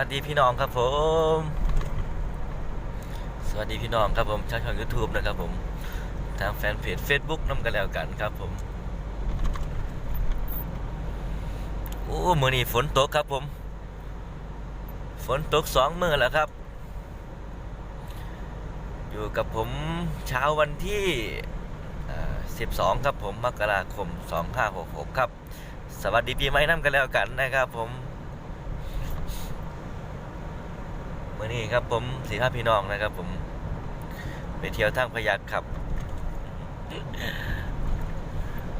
วัสดีพี่น้องครับผม สวัสดีพี่น้องครับผมชาวช่อง YouTube นะครับผมทางแฟนเพจ Facebook น้ำกันแล้วกันครับผมโอ้มือนี้ฝนตกครับผม ฝนตกสองมือแล้วครับ อยู่กับผมเช้าวันที่12 ครับผมมกราคม 2566 ครับ สวัสดีปีใหม่น้ำกันแล้วกันนะครับผม มื่อนี้ครับผมสีห้าพี่น้องนะครับ ผม ไปเที่ยวทางพยัคฆ์ครับ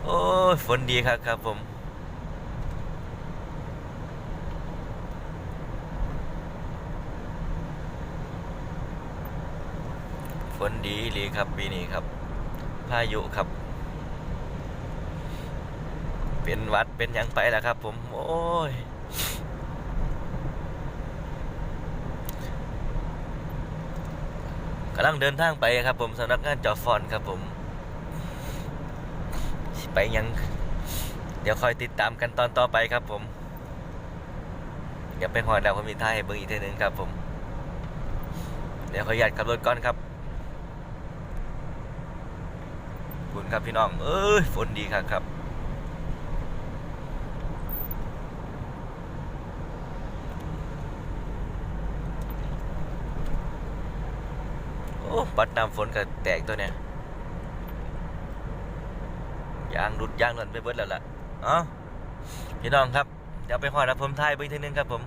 โอ้ยฝนดีครับครับผมฝนดีอีหลีครับปีนี้ครับ พายุครับ เป็นวัดเป็นยังไปแล้วครับ ผม โอ้ย กำลังเดินทางไปครับผมสำนักงานจอฟอนครับผม ไปยัง เดี๋ยวคอยติดตามกันตอนต่อไปครับผมอย่าไปหอดดาวคนมีท่าให้เบิ่งอีกทีหนึงครับผม เดี๋ยวขออนุญาตขับรถก่อนครับขอบคุณครับพี่น้อง เอ้ยฝนดีครับครับ ปัดน้ำฝนก็แตกตัวเนี่ยยางหลุดยางหล่นไปเบิดแล้วล่ะเอ๋อพี่น้องครับเดี๋ยวไปหอดแล้วผมทายเบิ้งทีนึงครับผม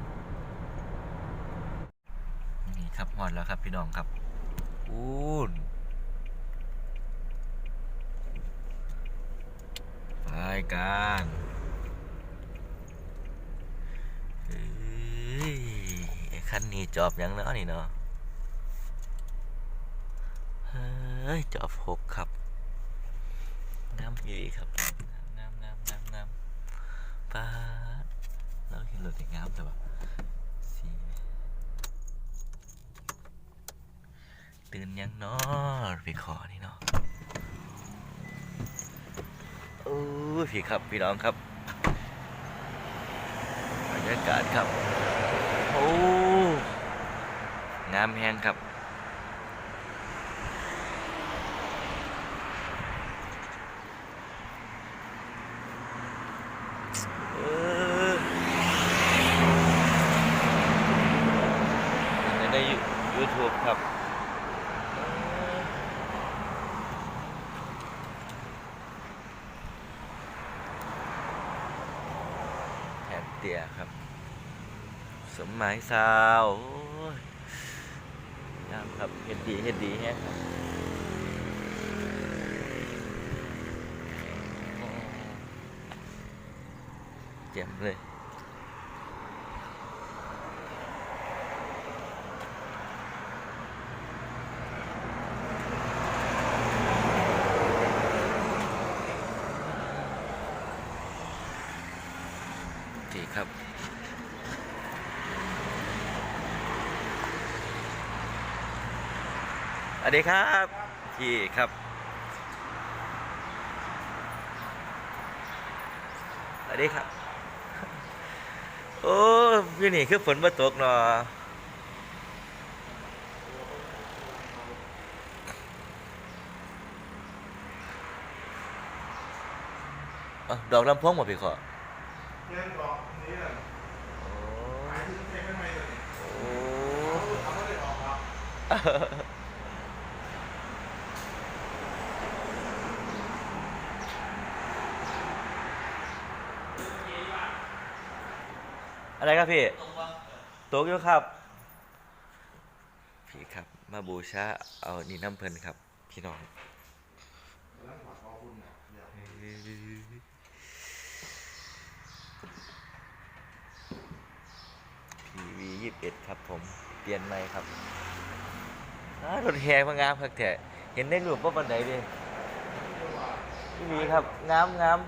นี่ครับหอดแล้วครับพี่น้องครับอู้นไปกันเฮ้ยไอ้คันนี้จอบยังเนาะนี่เนาะ เฮ้ยจอบหกครับงามอีครับงามงามงามงามป้าเราเห็นรถแต่งามแต่ว่าสีตื่นยังเนาะพี่ขอนี่เนาะโอ้พี่ครับ พี่น้องครับบรรยากาศครับ โอ้งามแฮงครับ เออในใน ยูทูบครับแถบเตียครับ สมหมายสาวยงามครับเฮ็ดดีเฮ็ดดีแฮะครับเจ็บเลย ครับ สวัสดีครับพี่ครับสวัสดีครับ โอ้พี่นี่คือฝนมาตกเนาะดอกลำพงบ่พี่ข้อ อะไรครับพี่ตกอยู่ครับพี่ครับ มาบูชาเอานี่น้ำเพลินครับ พี่น้อง V21 ครับผม เปลี่ยนใหม่ครับรถแหงมางามพักแถเห็นได้หรูปว่าบันไดดิพี่วีครับ งามงาม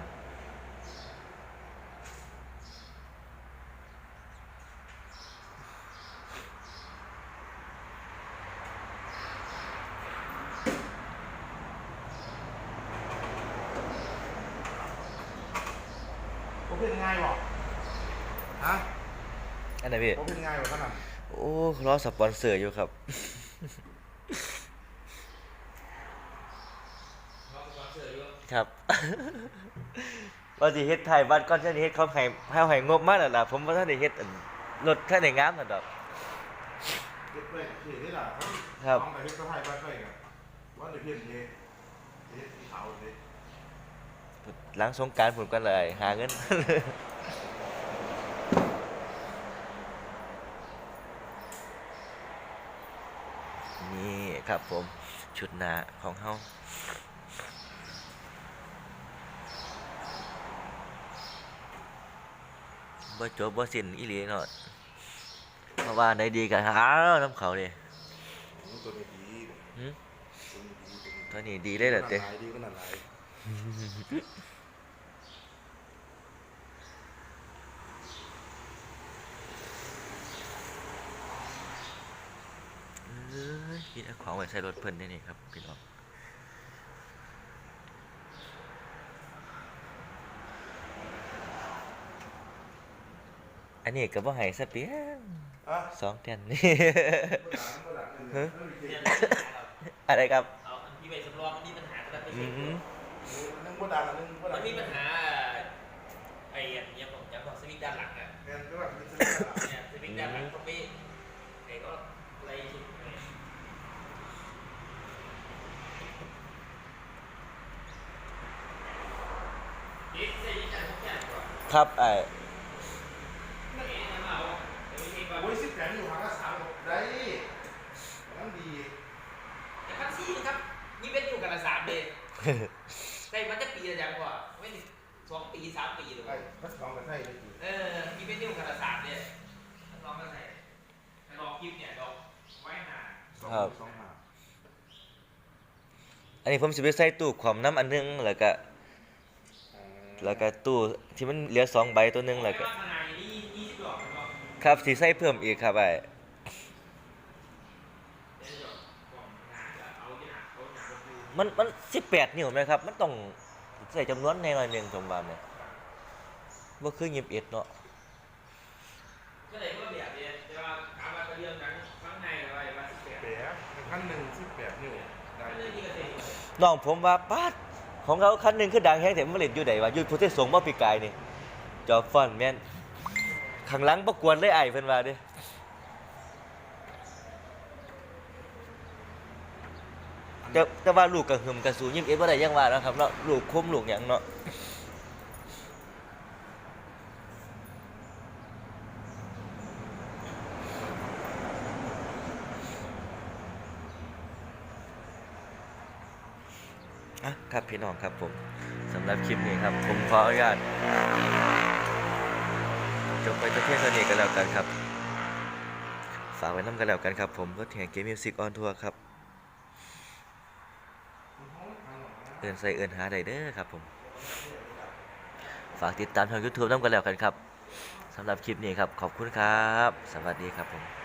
เป็นไงบอฮะ นไหนพี่เขาเป็นง่ายกว่าขนาดโอ้รอสปอนเซอร์อยู่ครับครับว่าสิเฮ็ดไทยบ้านก่อนจะเฮ็ดเขาให้ให้ให้งบมาแล้วล่ะผมว่าท่านได้เฮ็ดอันรถท่านได้งามนั่นดอกเก็บไว้ที่นี่แหละครับน้องไปเฮ็ดก็ไทยบ้านไปกันว่าในเพียนเทเฮ็ดที่เขาเลยหลังสงกรารผมก็เลย หาเงิน นี่ ครับ ผมชุดหนาของเฮาบ่จบบ่สิ้นอีหลีเนาะเพราะว่าได้ดีก็หาน้ำเขาดิตัวนี้ดีหึตัวนี้ดีตัวนี้ดีเลยเหรอเต้หลายดีก็นั่นหลาย อ้ยคิดเอาของไว้ใส่รถเพิ่นได้นี่ครับพี่น้องอันนี้ก็บ่ให้ซะเปียงอะสองแผ่นนี่บ่ดังบ่ดังฮะเออเนี่ยอะไรครับเอาอันที่ไปสำรองมันมีปัญหาแต่ละไปอืเช็คมนึงบ่ดังอันนึงบ่ดัมังนมีปัญหาไอ้อันยังบอกยังบอกสวิตช์ด้านหลังอะแม่นก็ว่ามันจะเป็นอะไรเนี่ยสวิตช์ด้านหลังก็ไม่ไอ้ก็อะไรสุดเลยนี่ใช่ยี่ห้อทุกอย่างก่อน ครับไอ้นี่นะเอาเดี๋ยวนี้ก่อนโอ้ยสิบแปดอยู่ห่างกันสามได้นั่นดีแต่ครับซี่นะครับนี่เป็นอยู่กันละสามเดือนได้มันจะปีละอย่างกว่าไม่ถึงสองปีสามปีหรือเปไอ้ล่ารักลองกันใช่ได้ดีเออมีเป็นนิ้วกระสามเนี่ยลองมาใส่ลองคลิปเนี่ยลองไว้หาสองครับสองห้าอันนี้ผมสิไปใส่ตู้ความน้ำอันหนึงแล้วก็อ่า แล้วก็ตู้ที่มันเหลือสองใบตัวหนึงแล้วก็ครับสิใส่เพิ่มอีกครับไอ้มันมันมัน18นิ้วไหมครับ มันต้องใส่จำนวนในหน่อยหนึ่งผมว่าเนี่ยบ่าคือ21เอ็ดเนาะก็เลยว่าแบบเนี่ยจะว่าถามว่าเรื่องนั้นข้างในอะไรว่าสิบแปดแปดขั้นหนึ่งสิบแปดนิ้วน้องผมว่าปาด ของเขาคันหนึ่งคือดังแฮงแต่มันเล่นอยู่ไหนวะอยู่พุทธสงฆ์บ่ปีกายนี่จอฟอนแม่นข้างหลังบ่กวนเลยไอ้เพิ่นว่าเด้แต่แต่ว่าลูกกับหึมกับสูยิมเอ็ดว่าได้ยังว่านะครับเนาะลูกคมลูกหยังเนาะ อะครับพี่น้องครับผมสำหรับคลิปนี้ครับ ผมขออนุญาตจบไปแต่เพียงเท่านี้กันแล้วกันครับ ฝากไว้น้ำกันแล้วกันครับ ผมรถแห่เกมมิวสิกออนทัวร์ครับ เอินใส่เอินหาไดเด้อครับผม ฝากติดตามทาง YouTube น้ำกันแล้วกันครับสำหรับคลิปนี้ครับ ขอบคุณครับ สวัสดีครับผม